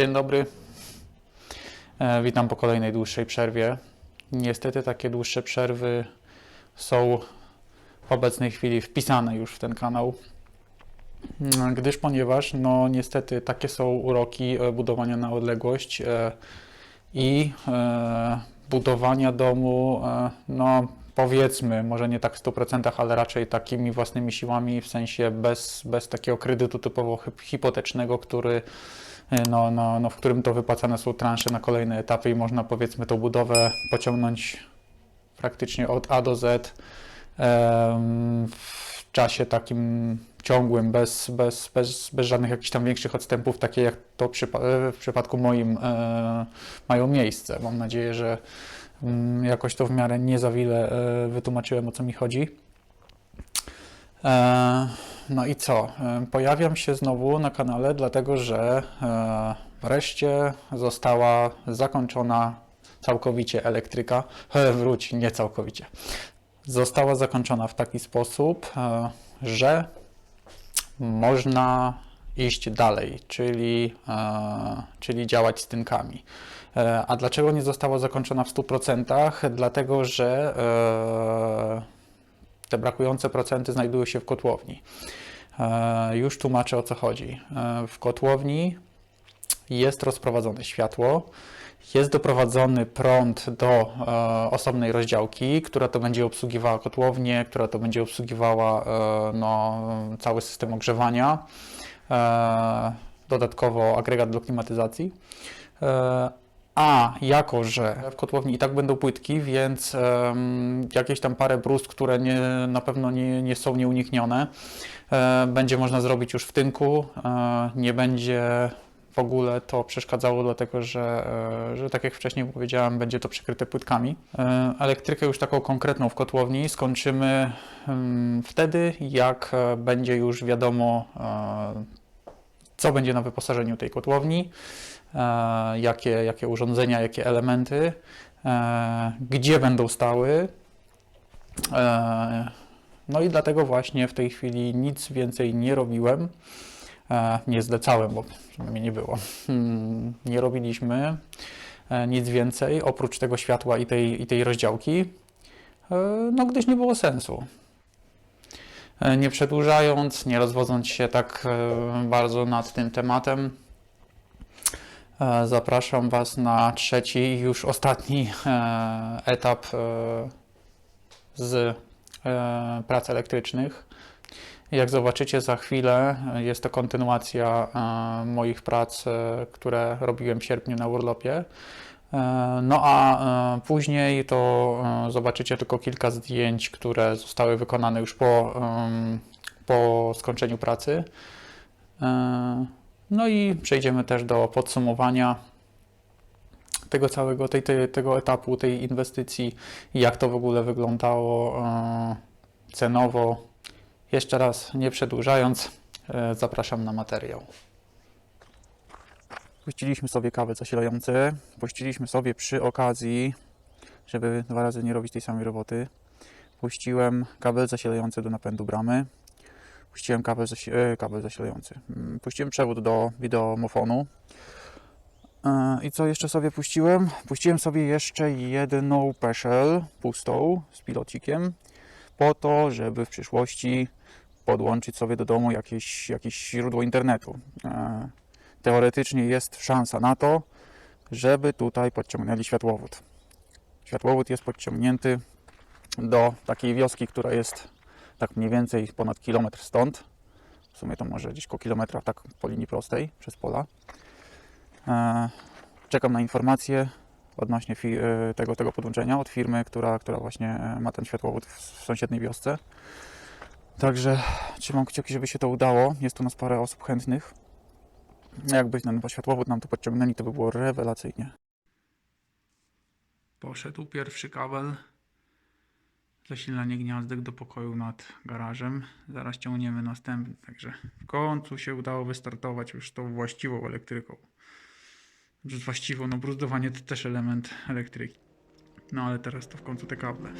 Dzień dobry. E, Witam po kolejnej dłuższej przerwie. Niestety takie dłuższe przerwy są w obecnej chwili wpisane już w ten kanał, Mm, gdyż ponieważ no niestety takie są uroki e, budowania na odległość e, i budowania domu, no powiedzmy, może nie tak w 100%, ale raczej takimi własnymi siłami, w sensie bez, bez takiego kredytu typowo hip- hipotecznego, który no, no, no, w którym to wypłacane są transze na kolejne etapy i można powiedzmy tą budowę pociągnąć praktycznie od A do Z w czasie takim ciągłym, bez, bez, bez, bez żadnych jakichś tam większych odstępów, takie jak to przypa- e, w przypadku moim e, mają miejsce. Mam nadzieję, że mm, jakoś to w miarę nie za wiele e, wytłumaczyłem o co mi chodzi. E, no i co? E, Pojawiam się znowu na kanale, dlatego że e, wreszcie została zakończona całkowicie elektryka. Wróć, nie całkowicie. Została zakończona w taki sposób, że można iść dalej, czyli, czyli działać z tynkami. A dlaczego nie została zakończona w 100%? Dlatego, że te brakujące procenty znajdują się w kotłowni. E, Już tłumaczę o co chodzi. E, W kotłowni jest rozprowadzone światło, jest doprowadzony prąd do e, osobnej rozdziałki, która to będzie obsługiwała kotłownię, która to będzie obsługiwała no, cały system ogrzewania, dodatkowo agregat do klimatyzacji. A jako, że w kotłowni i tak będą płytki, więc em, jakieś tam parę brust, które nie, na pewno nie, nie są nieuniknione, e, będzie można zrobić już w tynku. E, nie będzie w ogóle to przeszkadzało, dlatego że, e, że tak jak wcześniej powiedziałem, będzie to przykryte płytkami. E, elektrykę już taką konkretną w kotłowni skończymy wtedy, jak e, będzie już wiadomo, co będzie na wyposażeniu tej kotłowni jakie, jakie urządzenia, jakie elementy, e, gdzie będą stały. E, no i dlatego właśnie w tej chwili nic więcej nie robiłem. E, nie zlecałem, bo mnie nie było. Hmm, Nie robiliśmy e, nic więcej oprócz tego światła i tej, i tej rozdziałki, e, no gdyż nie było sensu. E, Nie przedłużając, nie rozwodząc się tak e, bardzo nad tym tematem, E, Zapraszam Was na trzeci, już ostatni e, etap e, z e, prac elektrycznych. Jak zobaczycie za chwilę, e, jest to kontynuacja e, moich prac, e, które robiłem w sierpniu na urlopie. E, No a e, później to e, zobaczycie tylko kilka zdjęć, które zostały wykonane już po, po skończeniu pracy. No i przejdziemy też do podsumowania tego całego, tej, tej, tego etapu, tej inwestycji, jak to w ogóle wyglądało e, cenowo. Jeszcze raz, nie przedłużając, e, zapraszam na materiał. Puściliśmy sobie kawę zasilające, puściliśmy sobie przy okazji, żeby dwa razy nie robić tej samej roboty, puściłem kabel zasilający do napędu bramy, puściłem kabel, zasi- e, kabel zasilający. Mm, Puściłem przewód do wideomofonu. E, I co jeszcze sobie puściłem? Puściłem sobie jeszcze jedną peszel pustą z pilocikiem po to, żeby w przyszłości podłączyć sobie do domu jakieś, jakieś źródło internetu. E, Teoretycznie jest szansa na to, żeby tutaj podciągnęli światłowód. Światłowód jest podciągnięty do takiej wioski, która jest tak mniej więcej ponad kilometr stąd. W sumie to może gdzieś koło kilometra, tak po linii prostej przez pola. E, Czekam na informacje odnośnie e, tego, tego podłączenia od firmy, która, która właśnie e, ma ten światłowód w, sąsiedniej wiosce. Także trzymam kciuki, żeby się to udało. Jest tu nas parę osób chętnych. Jakby ten światłowód nam tu podciągnęli, to by było rewelacyjnie. Poszedł pierwszy kabel zasilanie gniazdek do pokoju nad garażem. Zaraz ciągniemy następny, także w końcu się udało wystartować już tą właściwą elektryką. Znaczy właściwą, no bruzdowanie to też element elektryki. No ale teraz to w końcu te kable.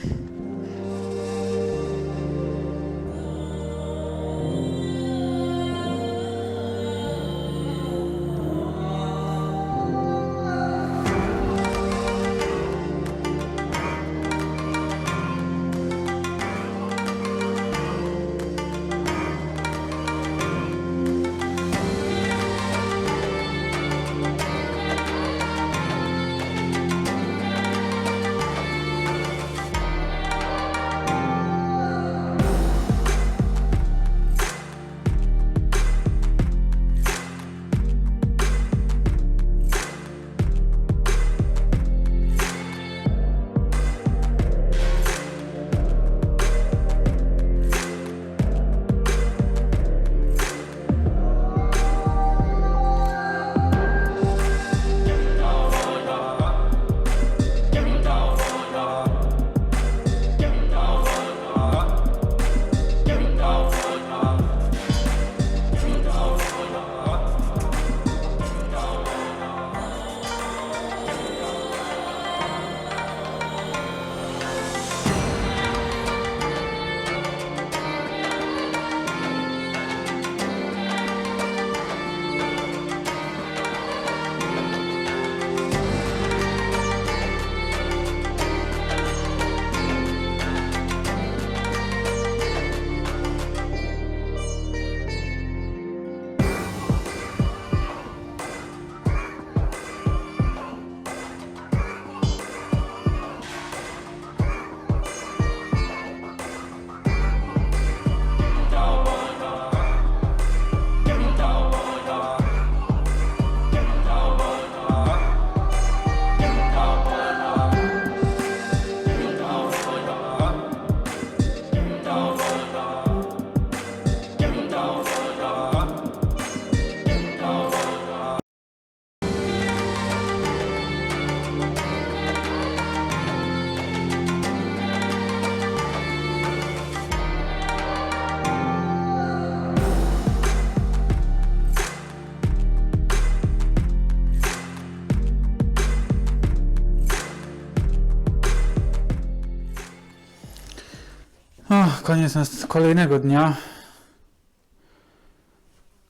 Koniec nas- kolejnego dnia.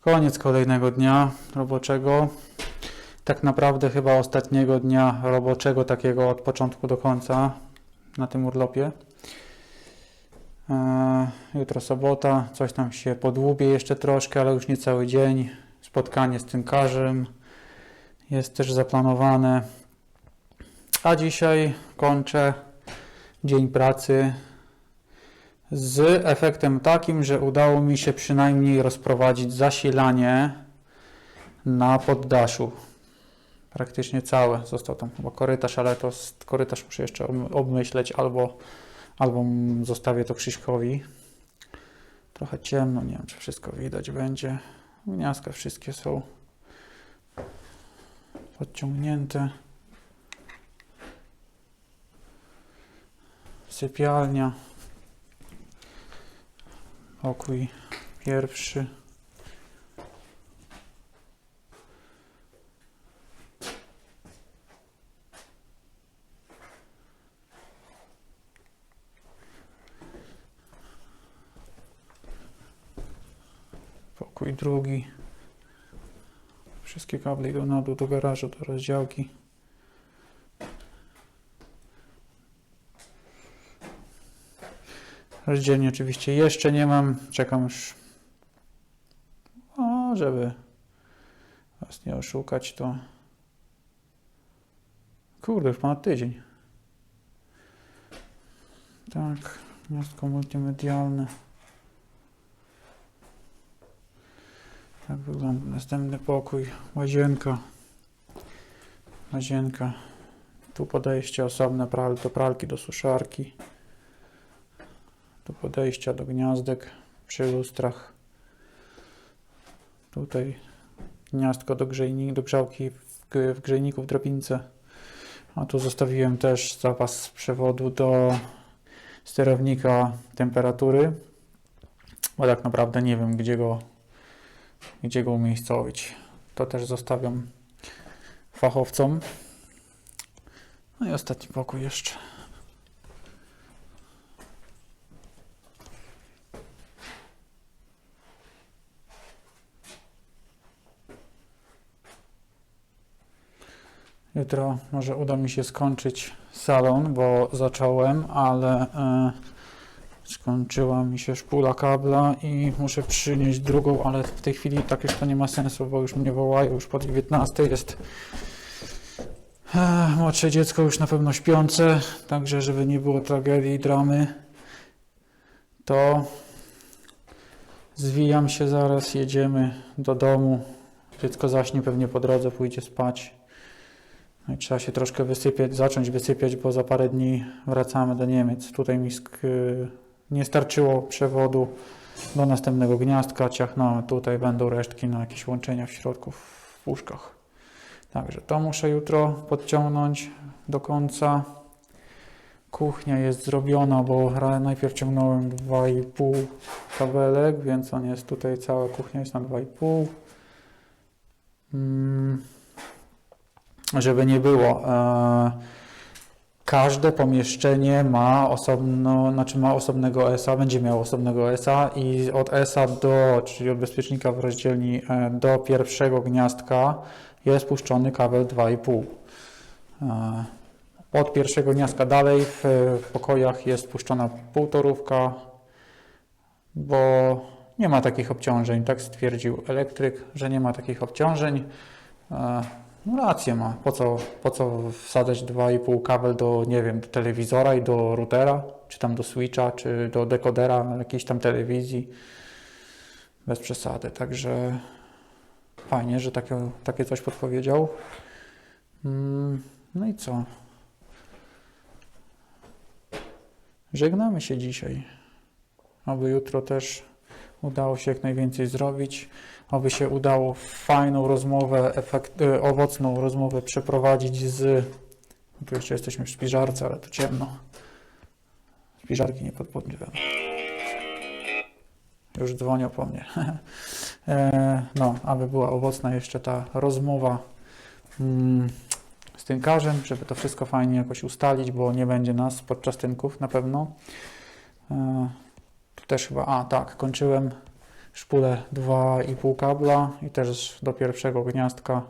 Koniec kolejnego dnia roboczego. Tak naprawdę chyba ostatniego dnia roboczego, takiego od początku do końca na tym urlopie. E, Jutro sobota, coś tam się podłubię jeszcze troszkę, ale już nie cały dzień. Spotkanie z tynkarzem jest też zaplanowane. A dzisiaj kończę dzień pracy z efektem takim, że udało mi się przynajmniej rozprowadzić zasilanie na poddaszu. Praktycznie całe. Został tam chyba korytarz, ale to korytarz muszę jeszcze ob- obmyśleć albo, albo zostawię to Krzyśkowi. Trochę ciemno, nie wiem czy wszystko widać będzie. Gniazdka wszystkie są podciągnięte. Sypialnia. Pokój pierwszy. Pokój drugi. Wszystkie kable idą na dół do garażu, do rozdziałki. Rozdzielnie oczywiście jeszcze nie mam. Czekam już. O, żeby was nie oszukać, to. Kurde, już ponad tydzień. Tak, gniazdko multimedialne. Tak wygląda następny pokój. Łazienka. Łazienka. Tu podejście osobne pral, do pralki, do suszarki. Podejścia do gniazdek przy lustrach. Tutaj gniazdko do, grzejni, do grzałki w, w grzejniku w drabince. A tu zostawiłem też zapas przewodu do sterownika temperatury. Bo tak naprawdę nie wiem, gdzie go, gdzie go umiejscowić. To też zostawiam fachowcom. No i ostatni pokój jeszcze. Jutro może uda mi się skończyć salon, bo zacząłem, ale e, skończyła mi się szpula kabla i muszę przynieść drugą, ale w tej chwili tak już to nie ma sensu, bo już mnie wołają, już po 19 jest e, młodsze dziecko już na pewno śpiące, także żeby nie było tragedii i dramy, to zwijam się zaraz, jedziemy do domu. Dziecko zaśnie pewnie po drodze, pójdzie spać. No i trzeba się troszkę wysypiać, zacząć wysypiać, bo za parę dni wracamy do Niemiec. Tutaj mi sk- nie starczyło przewodu do następnego gniazdka, ciachnąłem. Tutaj będą resztki na jakieś łączenia w środku w łóżkach. Także to muszę jutro podciągnąć do końca. Kuchnia jest zrobiona, bo najpierw ciągnąłem 2,5 kabelek, więc on jest tutaj, cała kuchnia jest na 2,5. Mm żeby nie było. E, każde pomieszczenie ma osobno, znaczy ma osobnego ESA, będzie miało osobnego ESA i od ESA do, czyli od bezpiecznika w rozdzielni e, do pierwszego gniazdka jest puszczony kabel 2,5. E, od pierwszego gniazdka dalej w, w pokojach jest puszczona półtorówka, bo nie ma takich obciążeń, tak stwierdził elektryk, że nie ma takich obciążeń. No rację ma. Po co, po co wsadzać 2,5 kabel do, nie wiem, do telewizora i do routera, czy tam do switcha, czy do dekodera jakiejś tam telewizji. Bez przesady. Także fajnie, że takie, takie coś podpowiedział. Mm, No i co? Żegnamy się dzisiaj. Aby jutro też udało się jak najwięcej zrobić aby się udało fajną rozmowę, efekt, e, owocną rozmowę przeprowadzić z. Tu jeszcze jesteśmy w śpiżarce, ale tu ciemno. Śpiżarki nie podpłynęły. Już dzwonią po mnie. E, no, aby była owocna jeszcze ta rozmowa mm, z tynkarzem, żeby to wszystko fajnie jakoś ustalić, bo nie będzie nas podczas tynków na pewno. Tu też chyba, a tak, kończyłem szpulę 2,5 kabla i też do pierwszego gniazdka.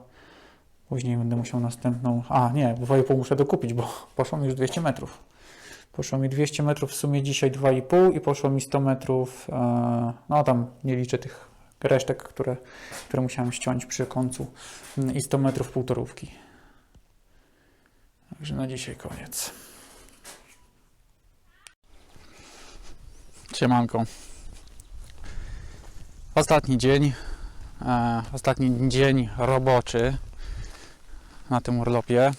Później będę musiał następną, a nie, 2,5 muszę dokupić, bo poszło mi już 200 metrów. Poszło mi 200 metrów w sumie dzisiaj 2,5 i poszło mi 100 metrów, e, no tam nie liczę tych resztek, które, które musiałem ściąć przy końcu mm, i 100 metrów półtorówki. Także na dzisiaj koniec. Siemanko. Ostatni dzień, e, ostatni dzień roboczy na tym urlopie.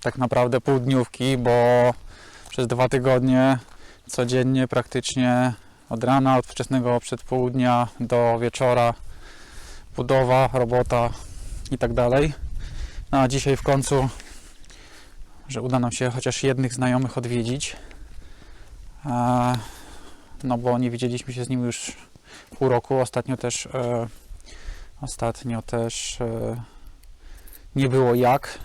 Tak naprawdę półdniówki, bo przez dwa tygodnie codziennie praktycznie od rana, od wczesnego przedpołudnia do wieczora budowa, robota i tak dalej. No a dzisiaj w końcu, że uda nam się chociaż jednych znajomych odwiedzić. No bo nie widzieliśmy się z nim już pół roku. Ostatnio też e, ostatnio też e, nie było jak.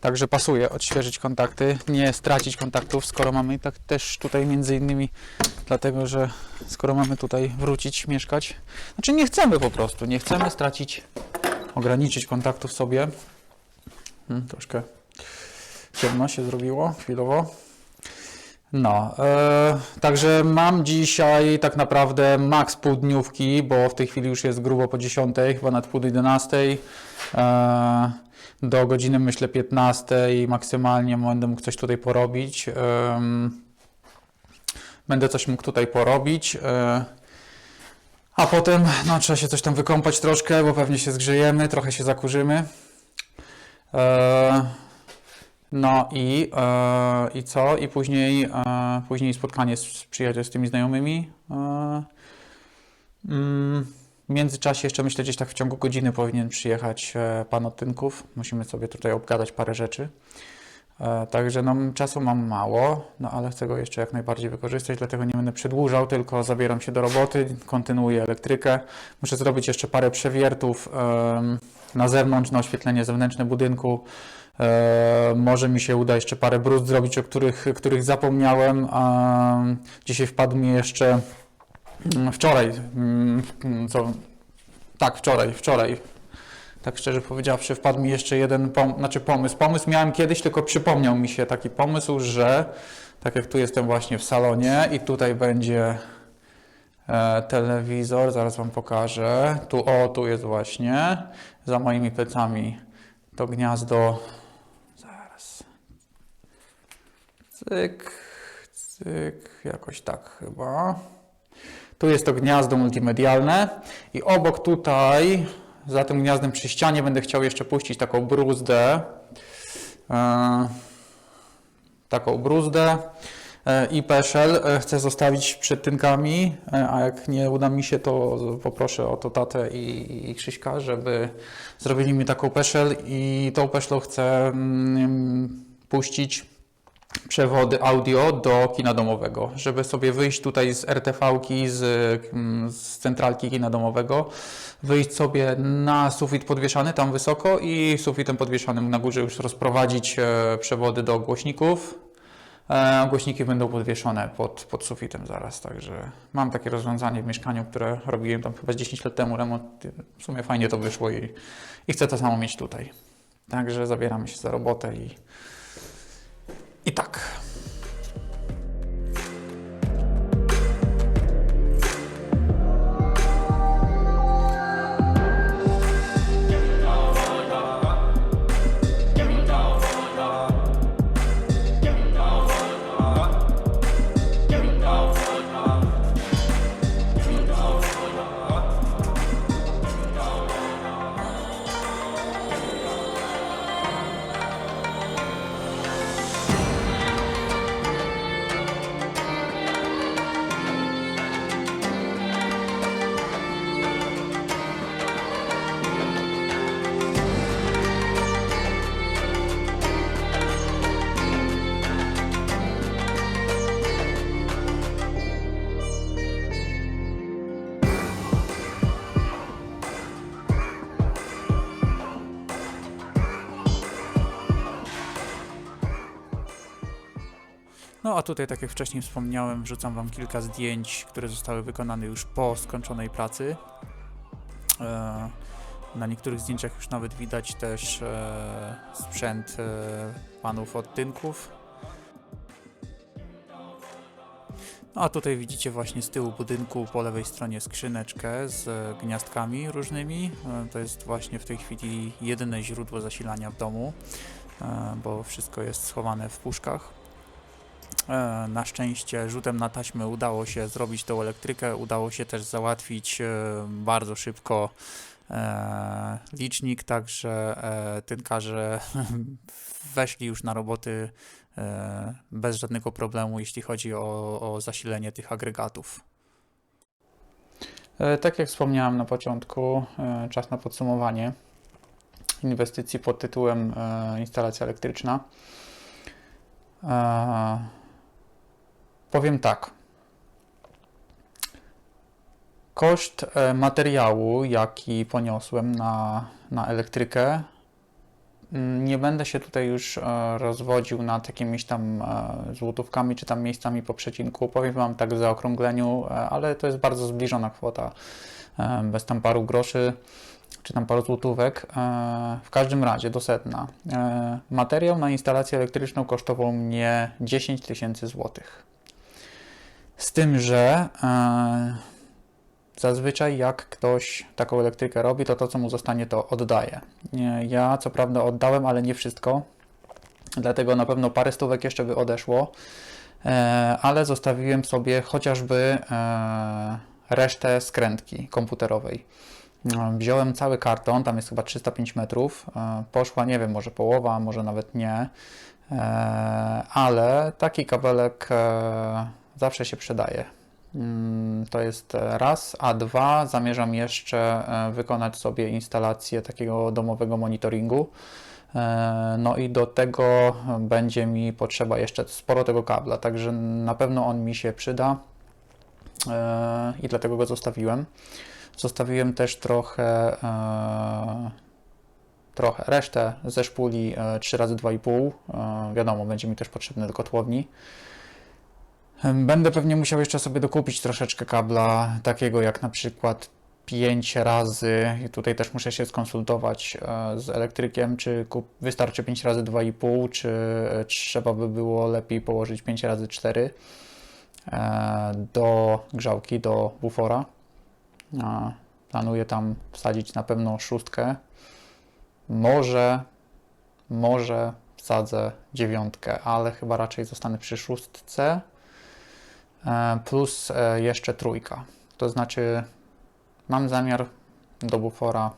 Także pasuje odświeżyć kontakty, nie stracić kontaktów, skoro mamy tak też tutaj między innymi dlatego, że skoro mamy tutaj wrócić, mieszkać, znaczy nie chcemy po prostu, nie chcemy stracić, ograniczyć kontaktów sobie. Hmm, troszkę ciemno się zrobiło chwilowo. No, e, także mam dzisiaj tak naprawdę maks półdniówki, bo w tej chwili już jest grubo po 10, chyba nad pół do 11. E, do godziny myślę 15 maksymalnie będę mógł coś tutaj porobić. Em, Będę coś mógł tutaj porobić. e, A potem no, trzeba się coś tam wykąpać troszkę, bo pewnie się zgrzejemy, trochę się zakurzymy. E, No i, e, i co? I później, e, później spotkanie z, z przyjaciółmi, z tymi znajomymi. E, mm, w międzyczasie jeszcze myślę, gdzieś tak w ciągu godziny powinien przyjechać e, pan od Tynków. Musimy sobie tutaj obgadać parę rzeczy. E, Także no, czasu mam mało, no ale chcę go jeszcze jak najbardziej wykorzystać, dlatego nie będę przedłużał, tylko zabieram się do roboty, kontynuuję elektrykę. Muszę zrobić jeszcze parę przewiertów em, na zewnątrz, na oświetlenie zewnętrzne budynku. E, może mi się uda jeszcze parę brud zrobić, o których, których zapomniałem. Em, Dzisiaj wpadł mi jeszcze mm, wczoraj, mm, co, tak, wczoraj, wczoraj, tak szczerze powiedziawszy, wpadł mi jeszcze jeden pom- znaczy pomysł. Pomysł miałem kiedyś, tylko przypomniał mi się taki pomysł, że tak jak tu jestem właśnie w salonie i tutaj będzie e, telewizor, zaraz Wam pokażę. Tu, o, tu jest właśnie, za moimi plecami to gniazdo. Zaraz. Cyk, cyk, jakoś tak chyba. Tu jest to gniazdo multimedialne i obok tutaj, za tym gniazdem przy ścianie będę chciał jeszcze puścić taką bruzdę. E, taką bruzdę e, i peszel e, chcę zostawić przed tynkami, a jak nie uda mi się, to poproszę o to tatę i, i Krzyśka, żeby zrobili mi taką peszel i tą peszlą chcę mm, puścić przewody audio do kina domowego, żeby sobie wyjść tutaj z RTV-ki, z, mm, z centralki kina domowego, wyjść sobie na sufit podwieszany tam wysoko i sufitem podwieszanym na górze już rozprowadzić e, przewody do głośników. E, głośniki będą podwieszone pod, pod sufitem zaraz, także mam takie rozwiązanie w mieszkaniu, które robiłem tam chyba z 10 lat temu remont. W sumie fajnie to wyszło i, i chcę to samo mieć tutaj. Także zabieramy się za robotę i, i No a tutaj, tak jak wcześniej wspomniałem, wrzucam Wam kilka zdjęć, które zostały wykonane już po skończonej pracy. E, na niektórych zdjęciach już nawet widać też e, sprzęt e, panów od tynków. No a tutaj widzicie właśnie z tyłu budynku po lewej stronie skrzyneczkę z gniazdkami różnymi. To jest właśnie w tej chwili jedyne źródło zasilania w domu, bo wszystko jest schowane w puszkach. E, Na szczęście rzutem na taśmę udało się zrobić tą elektrykę, udało się też załatwić e, bardzo szybko e, licznik, także tynkarze weszli już na roboty bez żadnego problemu, jeśli chodzi o, o zasilenie tych agregatów. Tak jak wspomniałem na początku, czas na podsumowanie inwestycji pod tytułem instalacja elektryczna. Powiem tak. Koszt e, materiału, jaki poniosłem na, na elektrykę, mm, nie będę się tutaj już e, rozwodził nad jakimiś tam e, złotówkami czy tam miejscami po przecinku. Powiem Wam tak w zaokrągleniu, ale to jest bardzo zbliżona kwota, bez tam paru groszy czy tam paru złotówek. W każdym razie do sedna. E, Materiał na instalację elektryczną kosztował mnie 10 tysięcy złotych. Z tym, że e, zazwyczaj jak ktoś taką elektrykę robi, to to, co mu zostanie, to oddaje. Ja co prawda oddałem, ale nie wszystko, dlatego na pewno parę stówek jeszcze by odeszło, e, ale zostawiłem sobie chociażby e, resztę skrętki komputerowej. No, Wziąłem cały karton, tam jest chyba 305 metrów. Poszła, nie wiem, może połowa, może nawet nie, ale taki kabelek zawsze się przydaje. Mm, To jest e, raz, a dwa zamierzam jeszcze e, wykonać sobie instalację takiego domowego monitoringu. E, No i do tego będzie mi potrzeba jeszcze sporo tego kabla, także na pewno on mi się przyda i dlatego go zostawiłem. Zostawiłem też trochę, trochę resztę ze szpuli e, 3 razy 2,5 e, Wiadomo, będzie mi też potrzebne do kotłowni. Będę pewnie musiał jeszcze sobie dokupić troszeczkę kabla, takiego jak na przykład 5 razy. I tutaj też muszę się skonsultować e, z elektrykiem, czy wystarczy 5 razy 2,5, czy e, trzeba by było lepiej położyć 5 razy 4 e, do grzałki, do bufora. Planuję tam wsadzić na pewno szóstkę. Może, może wsadzę dziewiątkę, ale chyba raczej zostanę przy szóstce. E, Plus e, jeszcze trójka. To znaczy, mam zamiar do bufora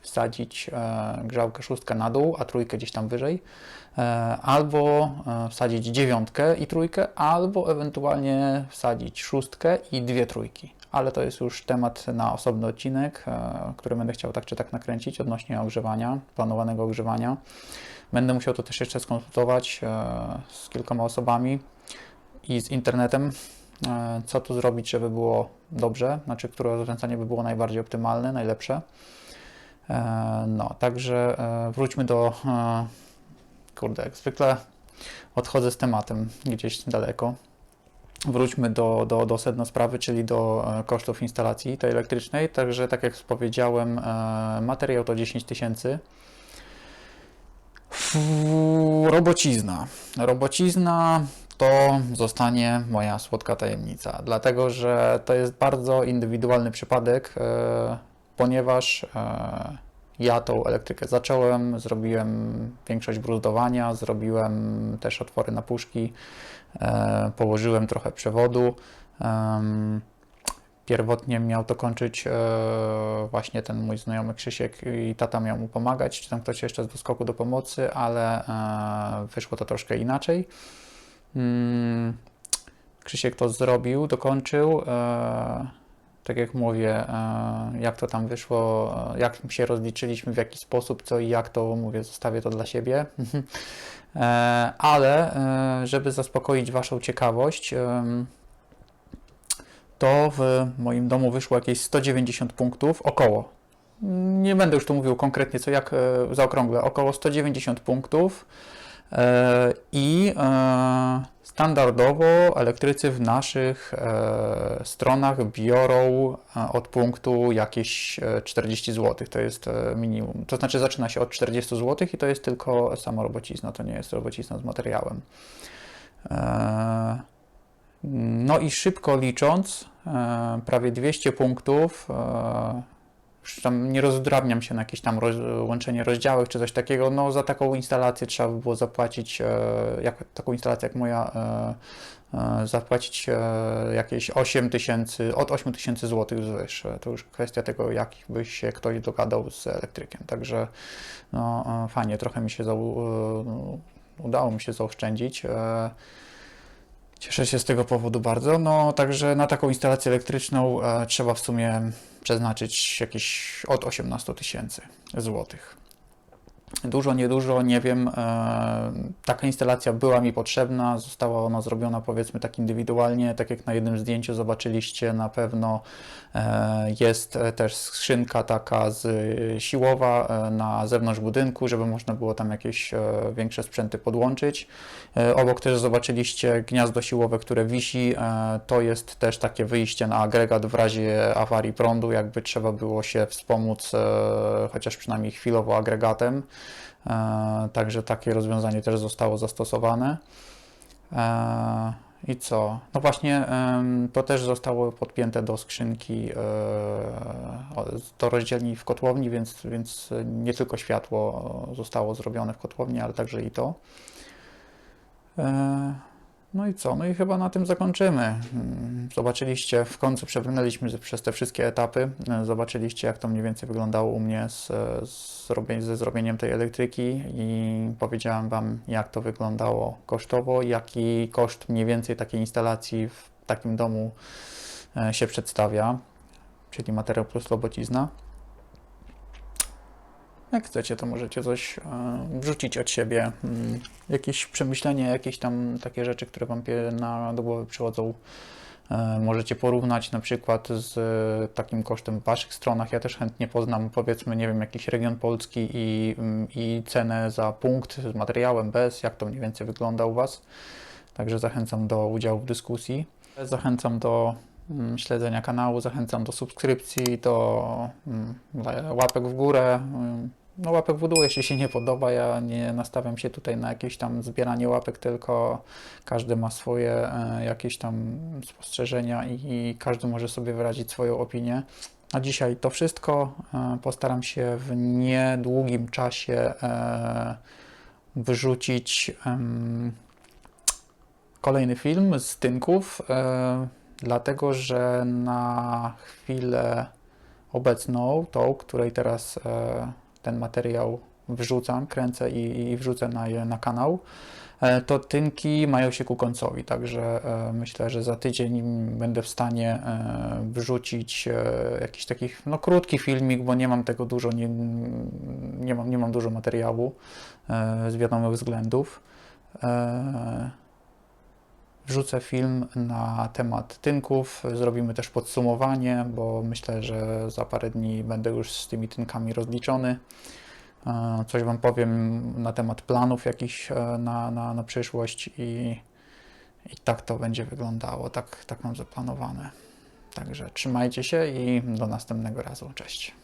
wsadzić e, grzałkę szóstkę na dół, a trójkę gdzieś tam wyżej. Albo wsadzić dziewiątkę i trójkę, albo ewentualnie wsadzić szóstkę i dwie trójki. Ale to jest już temat na osobny odcinek, który będę chciał tak czy tak nakręcić odnośnie ogrzewania, planowanego ogrzewania. Będę musiał to też jeszcze skonsultować z kilkoma osobami i z internetem, e, co tu zrobić, żeby było dobrze, znaczy, które rozwiązanie by było najbardziej optymalne, najlepsze. E, No, także e, wróćmy do. Kurde, jak zwykle odchodzę z tematem gdzieś daleko. Wróćmy do, do, do sedna sprawy, czyli do kosztów instalacji tej elektrycznej. Także, tak jak powiedziałem, materiał to 10 tysięcy. Robocizna. Robocizna to zostanie moja słodka tajemnica, dlatego że to jest bardzo indywidualny przypadek, e, ponieważ e, ja tą elektrykę zacząłem, zrobiłem większość bruzdowania, zrobiłem też otwory na puszki, e, położyłem trochę przewodu. Pierwotnie miał to kończyć właśnie ten mój znajomy Krzysiek i tata miał mu pomagać, czy tam ktoś jeszcze z doskoku do pomocy, ale wyszło to troszkę inaczej. Mm, Krzysiek to zrobił, dokończył. E, tak jak mówię, e, jak to tam wyszło, e, jak się rozliczyliśmy, w jaki sposób, co i jak to mówię, zostawię to dla siebie. E, ale e, żeby zaspokoić Waszą ciekawość, em, to w moim domu wyszło jakieś 190 punktów, około. Nie będę już tu mówił konkretnie co, jak e, zaokrąglę, około 190 punktów E, I e, standardowo elektrycy w naszych e, stronach biorą e, od punktu jakieś e, 40 zł. To jest e, minimum. To znaczy zaczyna się od 40 zł i to jest tylko sama robocizna, to nie jest robocizna z materiałem. E, No i szybko licząc, e, prawie 200 punktów. E, tam nie rozdrabniam się na jakieś tam roz, łączenie rozdziałek czy coś takiego. No za taką instalację trzeba by było zapłacić, e, jak, taką instalację jak moja, e, e, zapłacić e, jakieś 8 tysięcy, od 8 tysięcy złotych wzwyż. E, To już kwestia tego, jak by się ktoś dogadał z elektrykiem. Także no, e, fajnie, trochę mi się za, udało mi się zaoszczędzić. E, Cieszę się z tego powodu bardzo. No, także na taką instalację elektryczną e, trzeba w sumie przeznaczyć jakieś od 18 tysięcy złotych. Dużo, niedużo, nie wiem. E, taka instalacja była mi potrzebna, została ona zrobiona powiedzmy tak indywidualnie, tak jak na jednym zdjęciu zobaczyliście, na pewno e, jest też skrzynka taka z siłowa e, na zewnątrz budynku, żeby można było tam jakieś większe sprzęty podłączyć. Obok też zobaczyliście gniazdo siłowe, które wisi. To jest też takie wyjście na agregat w razie awarii prądu, jakby trzeba było się wspomóc chociaż przynajmniej chwilowo agregatem. E, Także takie rozwiązanie też zostało zastosowane. E, I co? No właśnie, to też zostało podpięte do skrzynki, e, do rozdzielni w kotłowni, więc, więc nie tylko światło zostało zrobione w kotłowni, ale także i to. No i co? No i chyba na tym zakończymy. Mm, Zobaczyliście, w końcu przebrnęliśmy ze- przez te wszystkie etapy. E, Zobaczyliście, jak to mniej więcej wyglądało u mnie z, z ze zrobieniem tej elektryki i powiedziałem Wam, jak to wyglądało kosztowo, jaki koszt mniej więcej takiej instalacji w takim domu e, się przedstawia, czyli materiał plus robocizna. Jak chcecie, to możecie coś e, wrzucić od siebie, mm, jakieś przemyślenie, jakieś tam takie rzeczy, które Wam na, do głowy przychodzą. E, Możecie porównać na przykład z e, takim kosztem w Waszych stronach. Ja też chętnie poznam, powiedzmy, nie wiem, jakiś region polski i, mm, i cenę za punkt z materiałem bez, jak to mniej więcej wygląda u Was. Także zachęcam do udziału w dyskusji. Zachęcam do mm, śledzenia kanału, zachęcam do subskrypcji, do łapek w górę. No łapek w dół, jeśli się nie podoba, ja nie nastawiam się tutaj na jakieś tam zbieranie łapek, tylko każdy ma swoje e, jakieś tam spostrzeżenia i, i każdy może sobie wyrazić swoją opinię. A dzisiaj to wszystko. E, Postaram się w niedługim czasie e, wyrzucić kolejny film z tynków, dlatego że na chwilę obecną, tą, której teraz ten materiał wrzucam, kręcę i, i wrzucę na, na kanał, e, to tynki mają się ku końcowi, także e, myślę, że za tydzień będę w stanie e, wrzucić jakiś taki no, krótki filmik, bo nie mam tego dużo, nie, nie, mam, nie mam dużo materiału z wiadomych względów. Wrzucę film na temat tynków, zrobimy też podsumowanie, bo myślę, że za parę dni będę już z tymi tynkami rozliczony. E, Coś Wam powiem na temat planów jakichś e, na, na, na przyszłość i, i tak to będzie wyglądało, tak, tak mam zaplanowane. Także trzymajcie się i do następnego razu. Cześć.